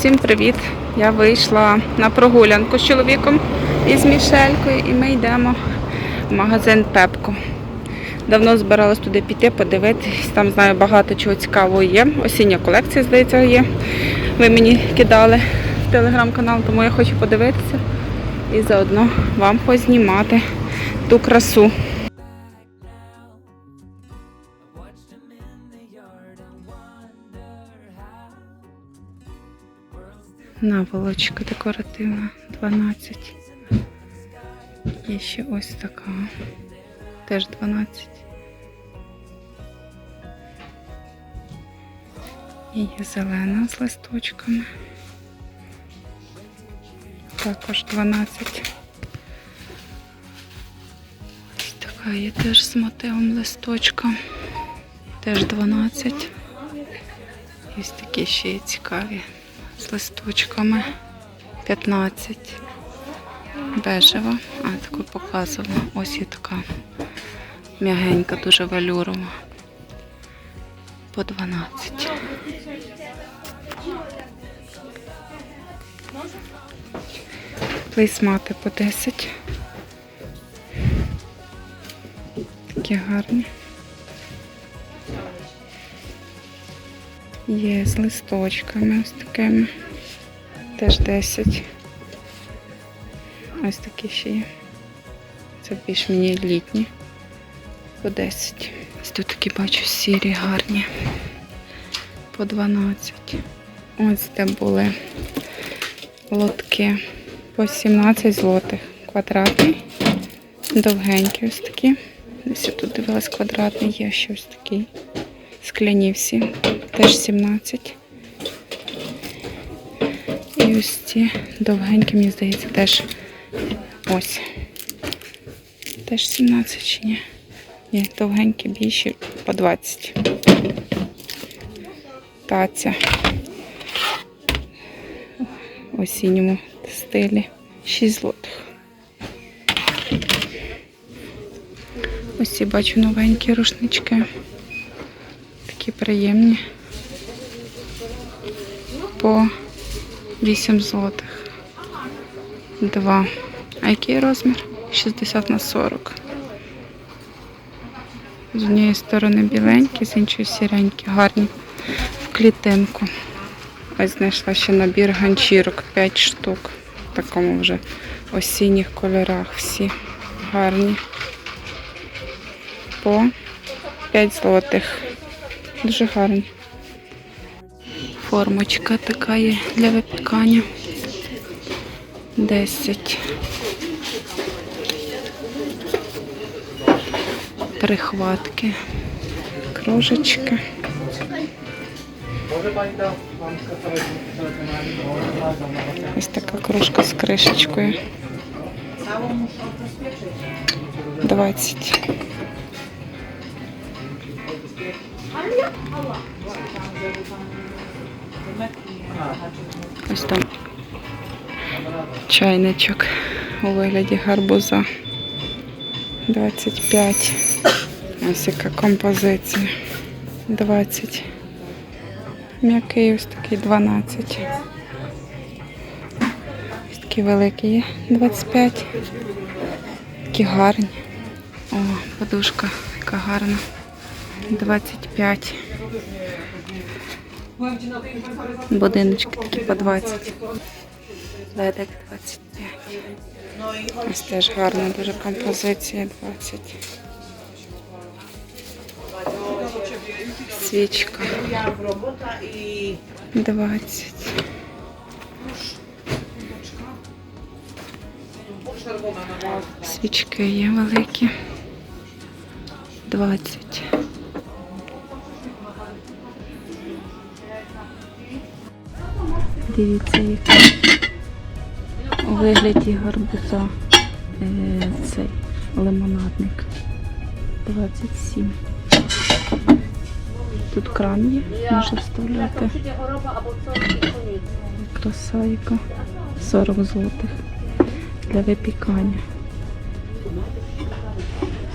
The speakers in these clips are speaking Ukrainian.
Усім привіт! Я вийшла на прогулянку з чоловіком і з Мішелькою, і ми йдемо в магазин Пепко. Давно збиралась туди піти, подивитись. Там знаю багато чого цікавого є. Осіння колекція, здається, є. Ви мені кидали в телеграм-канал, тому я хочу подивитися і заодно вам познімати ту красу. Наволочка декоративна 12. Є ще ось така. Теж 12. І є зелена з листочками. Також 12. Ось така є теж з мотивом листочка. Теж 12. Ось такі ще є цікаві з листочками 15. Бежева. А, таку показувала. Ось є така м'ягенька, дуже валюрова. По 12. Плейсмати по 10. Такі гарні. Є з листочками ось такими. Теж 10. Ось такі ще є. Це більш мені літні. По 10. Ось тут такі бачу сірі гарні. По 12. Ось де були лотки по 17 злотих. Квадратний. Довгенький ось такі. Ось я тут дивилась квадратний, є ще ось такий. Скляні всі. Теж 17. І ось ці довгенькі, мені здається, теж ось. Теж 17 чи ні? Ні, довгенькі більші по 20. Таця. В осінньому стилі. 6 злотих. Ось ці бачу новенькі рушнички. Такі приємні. По 8 злотих. Два. А який розмір? 60 на 40. З однієї сторони біленькі, з іншої сіренькі, гарні в клітинку. Ось знайшла ще набір ганчірок 5 штук. В такому вже осінніх кольорах. Всі гарні. По 5 злотих. Дуже гарні. Формочка така є для випікання. 10. Прихватки. Кружечки. Ось така кружка з кришечкою. 20. Ось там чайничок у вигляді гарбуза. 25. Ось яка композиція. 20. М'який ось такий 12. Ось такі великі є. 25. Такі гарні. О, подушка, яка гарна. 25. Будиночки такі по 20. Ледик 25. Ось теж гарна дуже композиція 20. Свічка 20. Свічки є великі. 20. Дивіться, який у вигляді гарбуза е, цей лимонадник. 27. Тут кран є, може вставляти. Краса яка. 40 злотих для випікання.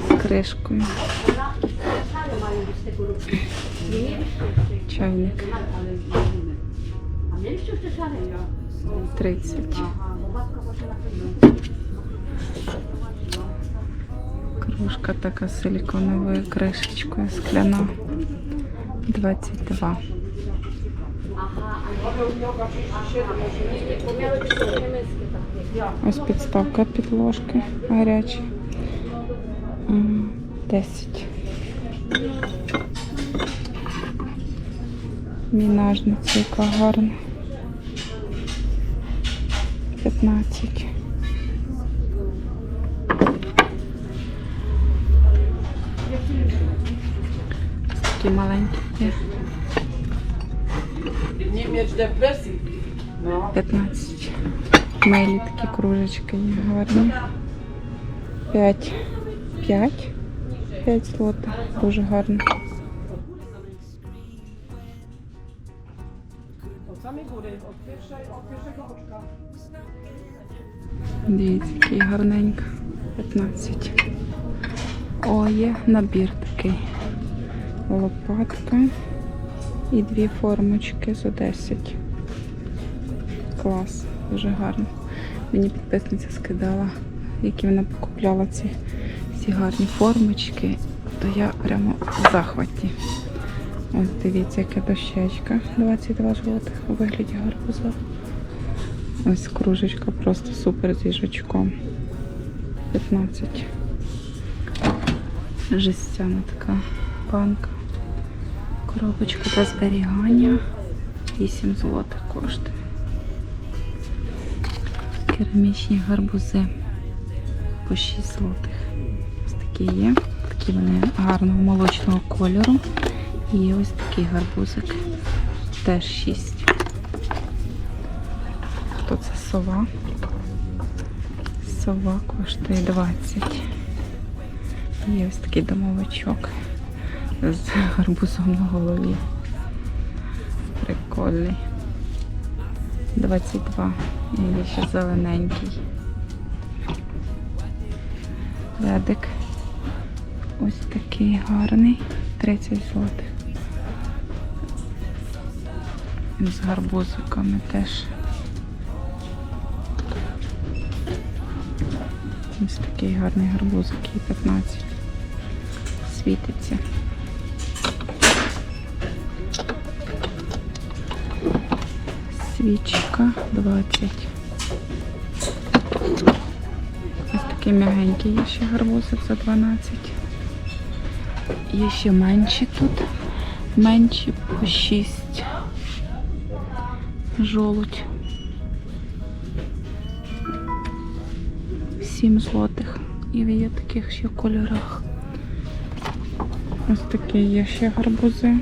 З кришкою. Чайник. Mieliście 30. Aha, bo babka poszła na pewno. Кружка така силіконовою кришечкою скляна. 22. Bo miały być takie męskie takie. Ось підставка під ложки гарячі. 10. Мінажниця, яка гарна. 15. Ось Такі маленькі є. Nie mieć depresji. No. 15. Мейлі такі кружечки гарні. 5. 5. 5 злотих. Дуже гарно. Samej góry, od, pierwszej, od. Дивіться, який гарненько. 15. О, є набір такий. Лопатка. І дві формочки за 10. Клас, дуже гарно. Мені підписниця скидала, які вона покупляла ці всі гарні формочки, то я прямо в захваті. Ось дивіться, яка дощечка. 22 злотих у вигляді гарбуза. Ось кружечка просто супер з їжачком. 15. Жестяна така банка. Коробочка для зберігання. 8 злотих коштує. Керамічні гарбузи по 6 злотих. Ось такі є. Такі вони гарного молочного кольору. І ось такий гарбузик. Теж 6. Сова? Сова коштує 20. Є ось такий домовичок з гарбузом на голові. Прикольний. 22. І ще зелененький. Ледик. Ось такий гарний. 30 злотих. З гарбузиками теж. Ось такий гарний гарбузик, і 15. Світиться. Свічка 20. Ось такий м'ягенький є ще гарбузик за 12. Є ще менші тут. Менші по 6. Жолудь. 7 злотих. І є таких ще кольорах. Ось такі є ще гарбузи.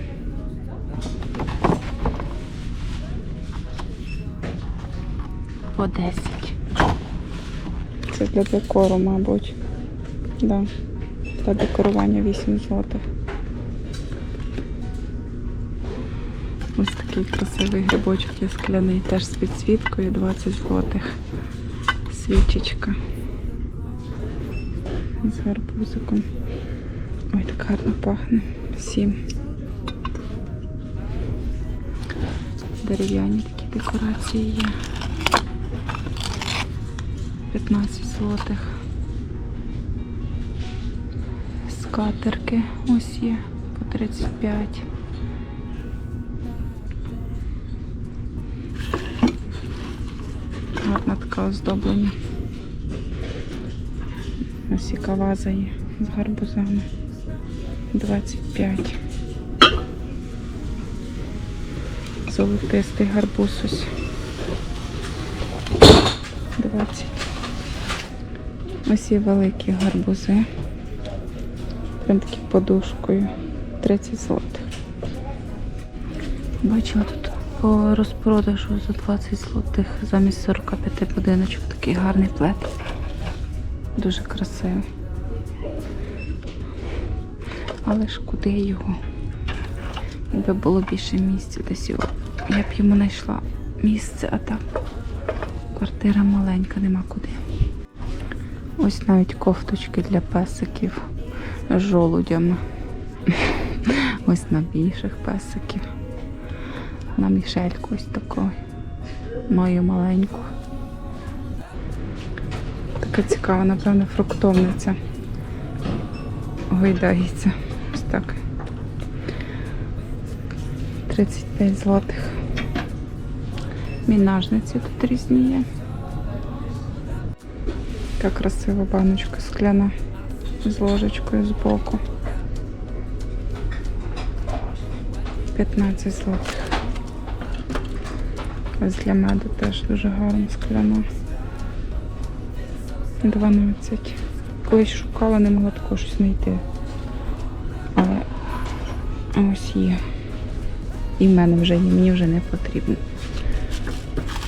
По 10. Це для декору, мабуть. Да. Для декорування 8 злотих. Ось такий красивий грибочок є скляний, теж з підсвіткою 20 злотих. Свічечка з гарбузиком. Ой, так гарно пахне. Сім. Дерев'яні такі декорації є. 15 злотих. Скатерки ось є по 35. Гарна така оздоблення. Ось яка є з гарбузами. 25. Золотистий гарбуз ось. 20. Ось є великі гарбузи. Прям такі подушкою. 30 злотих. Бачила тут по розпродажу за 20 злотих замість 45 будиночок. Такий гарний плед. Дуже красивий. Але ж куди його? Якби було більше місця десь його. Я б йому знайшла місце, а так квартира маленька, нема куди. Ось навіть кофточки для песиків з жолудями. Ось на більших песиків. На мішельку ось такої. Мою маленьку. Така цікава, напевно, фруктовниця. Гойдається. Ось так. 35 злотих. Мінажниці тут різні є. Така красива баночка скляна з ложечкою збоку. 15 злотих. Ось для меду теж дуже гарна скляна. 12. Колись шукала, не могла такого щось знайти. Але ось є. І в мене вже є, мені вже не потрібно.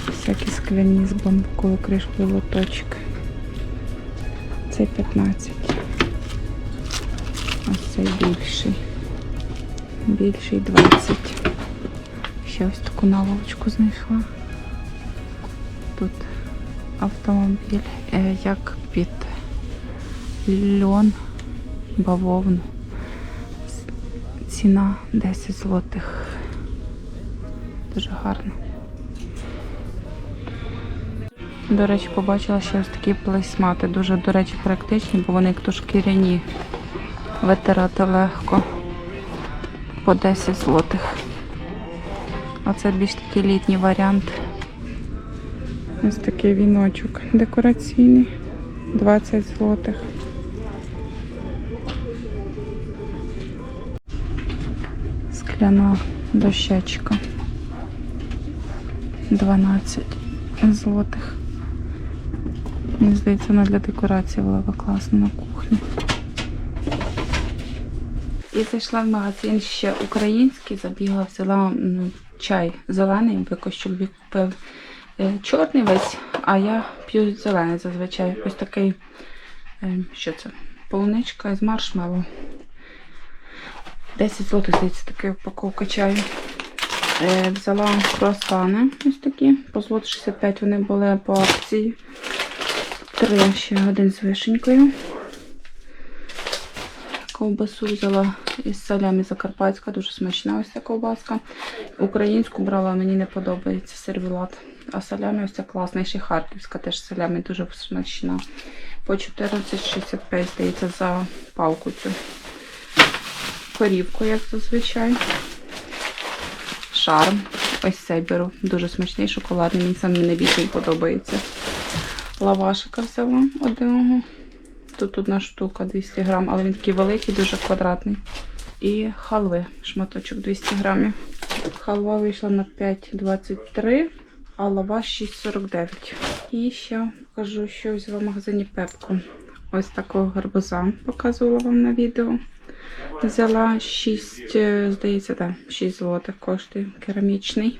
Всякі скляні з бамбуковою кришкою лоточки. Цей 15. Ось цей більший. Більший 20. Ще ось таку наволочку знайшла. Тут автомобіль, як під льон, бавовну. Ціна 10 злотих. Дуже гарно. До речі, побачила ще ось такі плейсмати. Дуже, до речі, практичні, бо вони як то шкіряні. Витирати легко. По 10 злотих. А це більш такий літній варіант. Ось такий віночок декораційний. 20 злотих. Скляна дощечка. 12 злотих. Мені здається, вона для декорації була би класна на кухні. І зайшла в магазин ще український, забігла, взяла чай зелений, бо чоловік купив чорний весь, а я п'ю зелений зазвичай. Ось такий, е, що це? Полуничка з маршмеллоу. 10 злотих, здається, така упаковка чаю. Е, взяла круасани ось такі. По злоту 65 вони були по акції. Три ще один з вишенькою. Ковбасу взяла із салями Закарпатська, дуже смачна ось ця ковбаска. Українську брала, мені не подобається сервілат. А салями ось ця класна. Ще харківська теж салями дуже смачна. По 14,65, здається, за палку цю. Корівку, як зазвичай. Шарм. Ось цей беру. Дуже смачний, шоколадний. Мені сам найбільше подобається. Лавашика взяла одного. Тут одна штука 200 грам, але він такий великий, дуже квадратний. І халви, шматочок 200 грамів. Халва вийшла на 5,23, а лаваш 6,49. І ще покажу, що взяла в магазині Пепко. Ось такого гарбуза показувала вам на відео. Взяла 6, е, здається, так, 6 злотих коштує керамічний.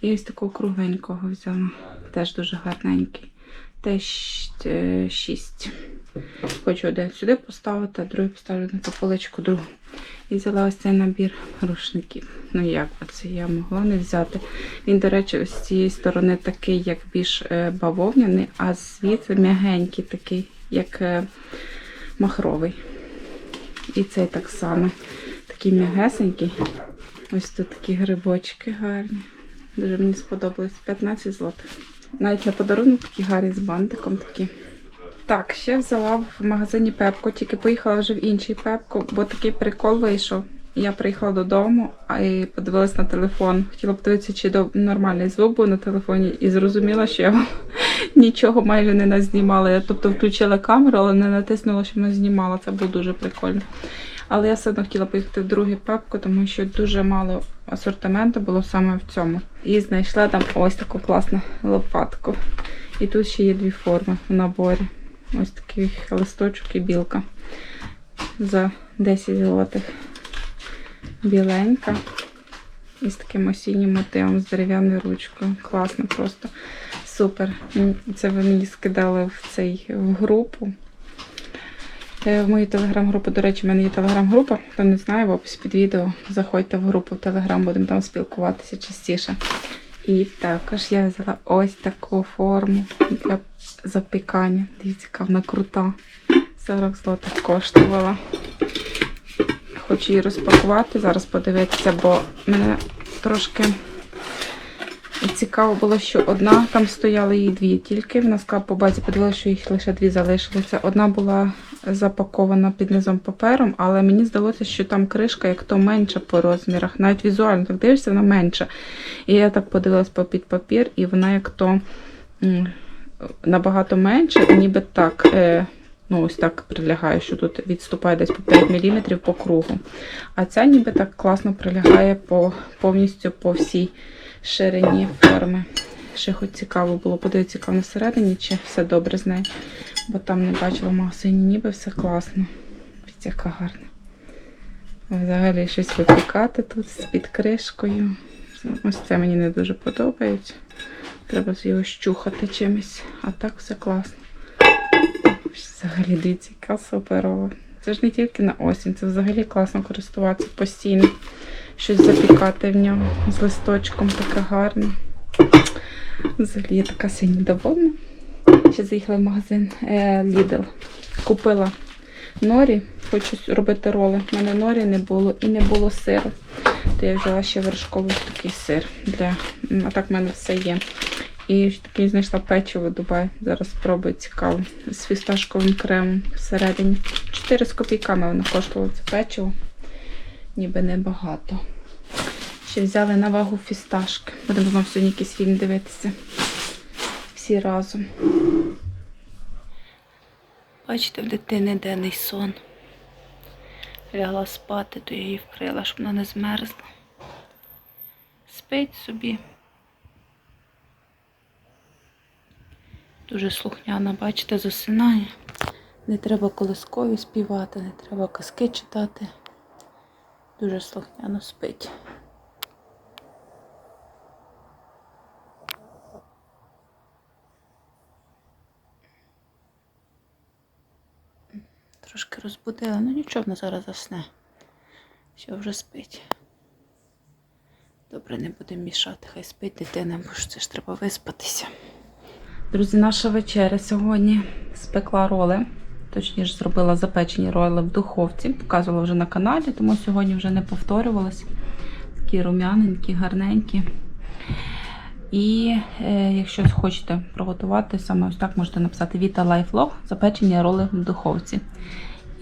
І ось такого кругленького взяла. Теж дуже гарненький. Теж 6. Хочу один сюди поставити, а другий поставлю на ту другу. І взяла ось цей набір рушників. Ну як би це я могла не взяти. Він, до речі, з цієї сторони такий, як більш е, бавовняний, а звідси м'ягенький, такий, як е, махровий. І цей так само. Такий м'ягесенький. Ось тут такі грибочки гарні. Дуже мені сподобалось. 15 злотих. Навіть на подарунок такі гарні з бантиком такі. Так, ще взяла в магазині Пепко, тільки поїхала вже в інший Пепко, бо такий прикол вийшов. Я приїхала додому і подивилась на телефон. Хотіла подивитися, чи нормальний звук був на телефоні, і зрозуміла, що я нічого майже не назнімала. Я тобто включила камеру, але не натиснула, що не знімала. Це було дуже прикольно. Але я все одно хотіла поїхати в другий пепко, тому що дуже мало асортименту було саме в цьому. І знайшла там ось таку класну лопатку. І тут ще є дві форми в наборі. Ось такий листочок і білка. За 10 злотих. Біленька. І з таким осіннім мотивом, з дерев'яною ручкою. Класно просто. Супер. Це ви мені скидали в цей в групу. Е, В мою телеграм-групу, до речі, в мене є телеграм-група. Хто не знає, в описі під відео заходьте в групу в телеграм, будемо там спілкуватися частіше. І також я взяла ось таку форму для запікання. Дивіться, яка вона крута. 40 злотих коштувала. Хочу її розпакувати, зараз подивитися, бо мене трошки цікаво було, що одна там стояла її дві тільки. Вона сказала по базі подивилася, що їх лише дві залишилося. Одна була запакована під низом папером, але мені здалося, що там кришка як то менша по розмірах. Навіть візуально так дивишся, вона менша. І я так подивилась по під папір, і вона як то набагато менше, ніби так. Е, Ну, ось так прилягає, що тут відступає десь по 5 мм по кругу. А ця ніби так класно прилягає по, повністю по всій ширині форми. Ще хоч цікаво було подивитися, яка вона всередині, чи все добре з нею. Бо там не бачила в магазині, ніби все класно. Яка гарна. Взагалі щось випікати тут з під кришкою. Ось це мені не дуже подобається. Треба його щухати чимось. А так все класно. Взагалі, дивіться, яка суперова. Це ж не тільки на осінь, це взагалі класно користуватися постійно. Щось запікати в ньому з листочком таке гарне. Взагалі я така синя довольна. Ще заїхала в магазин е, Lidl. Купила норі, хочу робити роли. У мене норі не було і не було сиру. То я взяла ще вершковий такий сир. Для... А так в мене все є. І ще такий знайшла печиво Дубай. Зараз спробую цікаво. З фісташковим кремом всередині. 4 з копійками воно коштувало це печиво. Ніби небагато. Ще взяли на вагу фісташки. Будемо знову сьогодні якийсь фільм дивитися. Всі разом. Бачите, в дитини денний сон. Лягла спати, то я її вкрила, щоб вона не змерзла. Спить собі. Дуже слухняна, бачите, засинає. Не треба колискові співати, не треба казки читати. Дуже слухняно спить. Трошки розбудила, ну нічого, вона зараз засне. Все вже спить. Добре, не будемо мішати, хай спить дитина, бо ж це ж треба виспатися. Друзі, наша вечеря сьогодні спекла роли. Точніше, зробила запечені роли в духовці. Показувала вже на каналі, тому сьогодні вже не повторювалась. Такі рум'яненькі, гарненькі. І е, якщо хочете приготувати, саме ось так можете написати Life Vlog, запечені роли в духовці.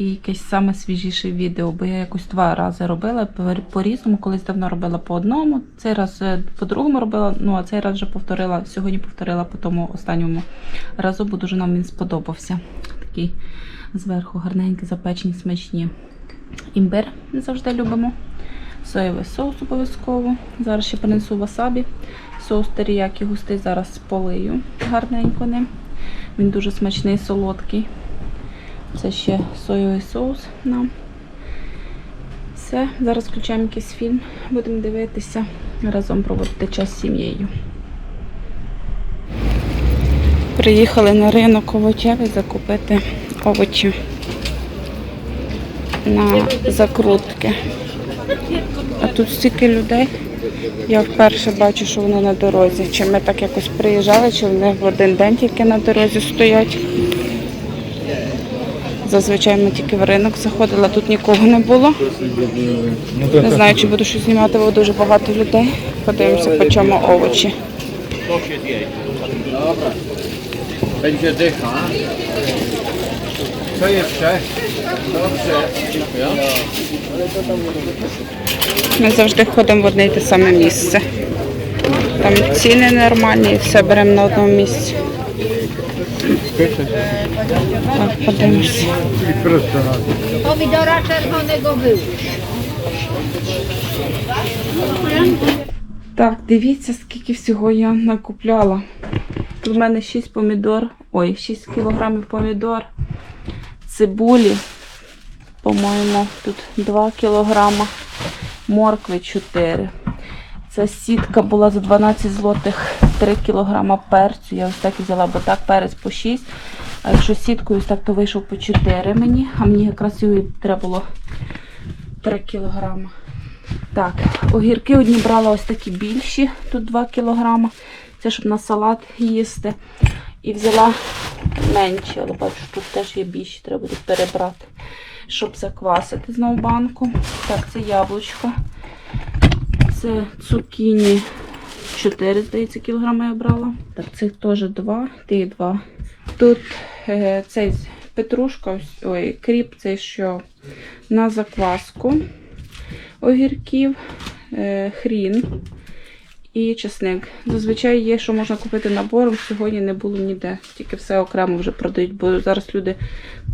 І якесь саме свіжіше відео, бо я якось два рази робила по- по-різному. Колись давно робила по одному, цей раз е, по-другому робила, ну а цей раз вже повторила, сьогодні повторила по тому останньому разу, бо дуже нам він сподобався. Такий зверху гарненький, запечені, смачні. Імбир завжди любимо. Соєвий соус обов'язково. Зараз ще принесу васабі. Соус теріякі густий, зараз полию гарненько ним. Він дуже смачний, солодкий. Це ще соєвий соус нам. Все, зараз включаємо якийсь фільм, будемо дивитися, разом проводити час з сім'єю. Приїхали на ринок овочевий закупити овочі на закрутки. А тут стільки людей. Я вперше бачу, що вони на дорозі. Чи ми так якось приїжджали, чи вони в один день тільки на дорозі стоять. Зазвичай ми тільки в ринок заходили, тут нікого не було. Не знаю, чи буду щось знімати, бо дуже багато людей. Подивимося, по чому овочі. Będzie dycha. Co jeszcze? Ми завжди ходимо в одне й те саме місце. Там ціни нормальні все беремо на одному місці. Так, подивимося. Pomidora czerwonego wyłóż. Так, дивіться, скільки всього я накупляла. Тут в мене 6 помідор, ой, 6 кілограмів помідор, цибулі, по-моєму, тут 2 кілограма, моркви 4. Ця сітка була за 12 злотих 3 кілограма перцю. Я ось так і взяла, бо так перець по 6. А якщо сіткою так, то вийшов по 4 мені, а мені якраз його треба було 3 кілограма. Так, огірки одні брала ось такі більші, тут 2 кг. Це щоб на салат їсти. І взяла менші, але бачу, тут теж є більші, треба буде перебрати, щоб заквасити знову банку. Так, це яблучко. Це цукіні 4, здається, кілограми я брала. Так, цих теж два, тих два. Тут е, цей петрушка, ой, кріп, цей що на закваску огірків, е, хрін і чесник. Зазвичай є, що можна купити набором. Сьогодні не було ніде. Тільки все окремо вже продають, бо зараз люди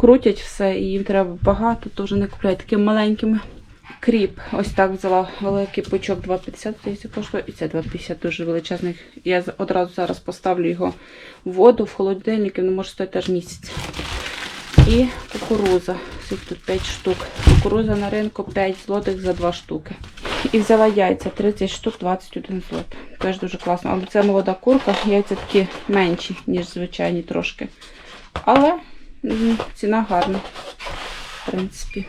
крутять все і їм треба багато, то вже не купляють такими маленькими. Кріп. Ось так взяла великий пучок 2,50 здається, коштує. І це 2,50 дуже величезний. Я одразу зараз поставлю його в воду, в холодильник, він може стояти теж місяць. І кукуруза. Скільки тут 5 штук. Кукуруза на ринку 5 злотих за 2 штуки. І взяла яйця 30 штук, 21 злот. Теж дуже класно. Але це молода курка, яйця такі менші, ніж звичайні трошки. Але ціна гарна, в принципі.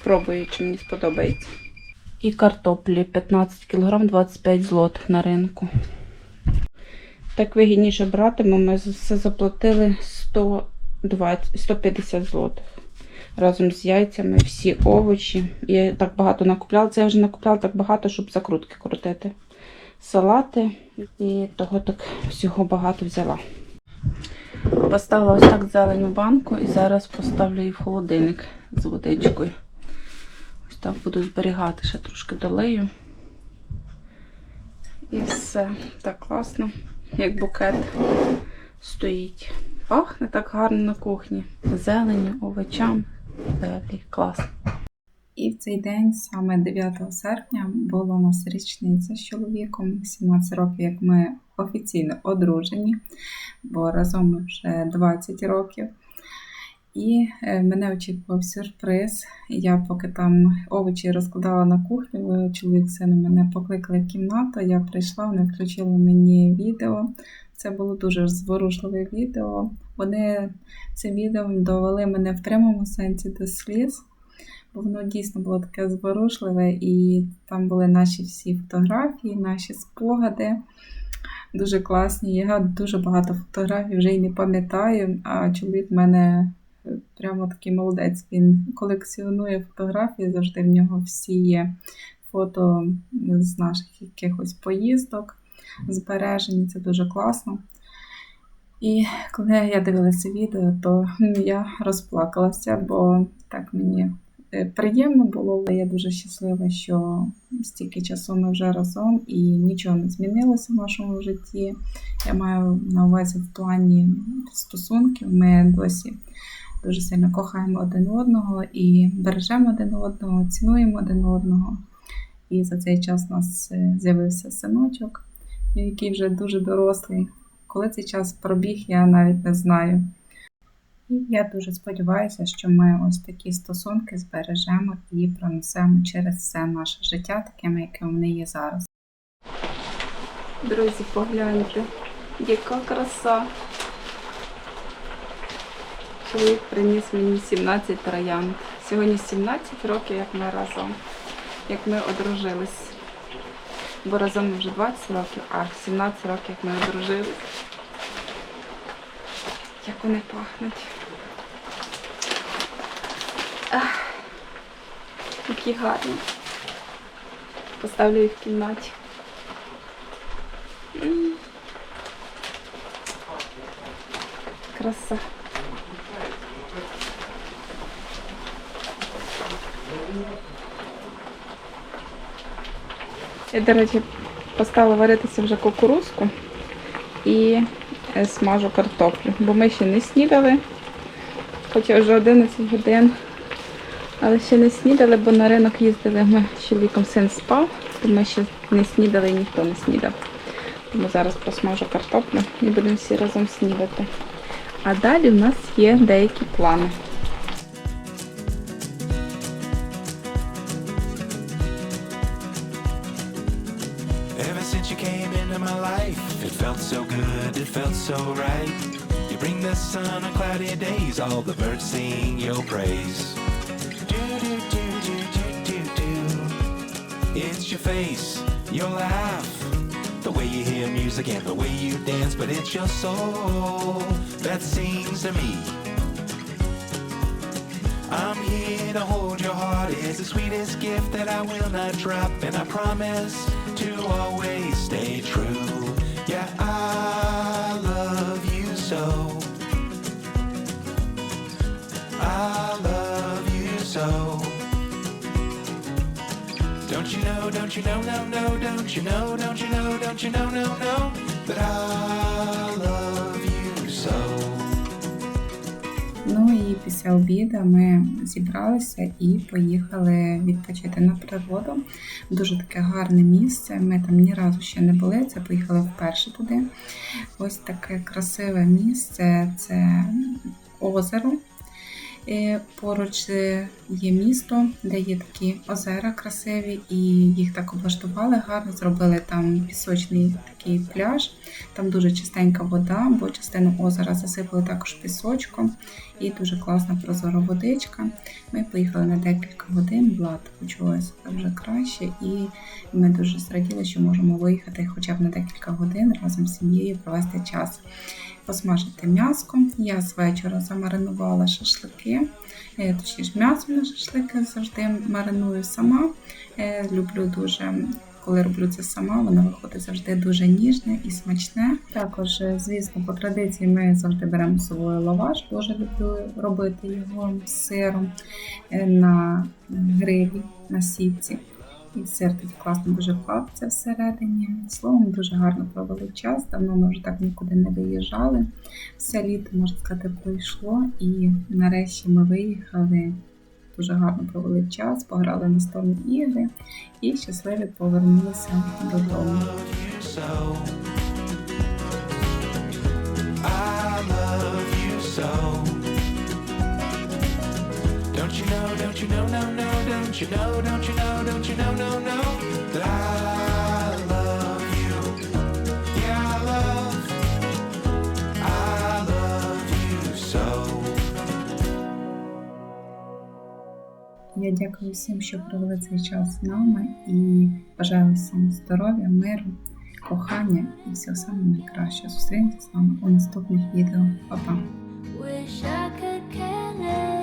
Спробую, чи мені сподобається. І картоплі 15 кг 25 злот на ринку. Так вигідніше брати, бо ми все заплатили 120, 150 злотих. Разом з яйцями, всі овочі. Я так багато накупляла. Це я вже накупляла так багато, щоб закрутки крутити. Салати і того так всього багато взяла. Поставила ось так зелень у банку і зараз поставлю її в холодильник з водичкою. Так буду зберігати, ще трошки долею. І все. Так класно, як букет стоїть. Пахне так гарно на кухні. Зеленю, овочам. Взагалі класно. І в цей день, саме 9 серпня, була у нас річниця з чоловіком. 17 років, як ми офіційно одружені, бо разом вже 20 років. І е, мене очікував сюрприз. Я поки там овочі розкладала на кухню, е, чоловік з сином мене покликали в кімнату. Я прийшла, вони включили мені відео. Це було дуже зворушливе відео. Вони цим відео довели мене в прямому сенсі до сліз, бо воно дійсно було таке зворушливе, і там були наші всі фотографії, наші спогади. Дуже класні. Я дуже багато фотографій вже й не пам'ятаю, а чоловік мене прямо такий молодець. Він колекціонує фотографії, завжди в нього всі є фото з наших якихось поїздок збережені, це дуже класно. І коли я дивилася відео, то я розплакалася, бо так мені е, приємно було, але я дуже щаслива, що стільки часу ми вже разом і нічого не змінилося в нашому житті. Я маю на увазі в плані стосунків. Ми досі дуже сильно кохаємо один одного і бережемо один одного, цінуємо один одного. І за цей час у нас е, з'явився синочок, який вже дуже дорослий. Коли цей час пробіг, я навіть не знаю. І я дуже сподіваюся, що ми ось такі стосунки збережемо і пронесемо через все наше життя, такими, якими вони є зараз. Друзі, погляньте, яка краса. Чоловік приніс мені 17 троянд. Сьогодні 17 років, як ми разом, як ми одружились. Бо разом вже 20 років, а 17 років, як ми одружились. Як вони пахнуть. Ах, які гарні. Поставлю їх в кімнаті. Краса. Я, до речі, поставила варитися вже кукурузку і е, смажу картоплю, бо ми ще не снідали, хоча вже 11 годин, але ще не снідали, бо на ринок їздили ми з чоловіком син спав, то ми ще не снідали і ніхто не снідав. Тому зараз посмажу картоплю і будемо всі разом снідати. А далі в нас є деякі плани. Sun on cloudy days, all the birds sing your praise. Do, do, do, do, do, do, do. It's your face, your laugh, the way you hear music and the way you dance, but it's your soul that sings to me. I'm here to hold your heart. It's the sweetest gift that I will not drop, and I promise to always stay true. Yeah, I love you so. Don't you know, don't you know, no, no, don't you know, don't you know, don't you know, no, no, that I love you so. Ну і після обіду ми зібралися і поїхали відпочити на природу. Дуже таке гарне місце. Ми там ні разу ще не були. Це поїхали вперше туди. Ось таке красиве місце. Це озеро. Поруч е, є місто, де є такі озера красиві, і їх так облаштували гарно. Зробили там пісочний такий пляж. Там дуже чистенька вода, бо частину озера засипали також пісочком і дуже класна прозора водичка. Ми поїхали на декілька годин, Влад почулася вже краще, і ми дуже зраділи, що можемо виїхати хоча б на декілька годин разом з сім'єю провести час. Посмажити м'яско. Я з вечора замаринувала шашлики. Е, Точніше, м'ясо на шашлики завжди мариную сама. Е, Люблю дуже коли роблю це сама, воно виходить завжди дуже ніжне і смачне. Також, е, звісно, по традиції ми завжди беремо з собою лаваш. Дуже люблю робити його з сиром на грилі, на сітці. І сир тут класно дуже плавиться всередині. Словом, дуже гарно провели час. Давно ми вже так нікуди не виїжджали. Все літо, можна сказати, пройшло, і нарешті ми виїхали. Дуже гарно провели час, пограли настольні ігри і щасливі повернулися додому. Don't you know, don't you know, don't you know, no, no, that I love you. Yeah, I love, I love you so. Я дякую всім, що провели цей час з нами і бажаю всім здоров'я, миру, кохання і всього самого найкращого. Зустрінемося з вами у наступних відео. Па-па! Wish I could. It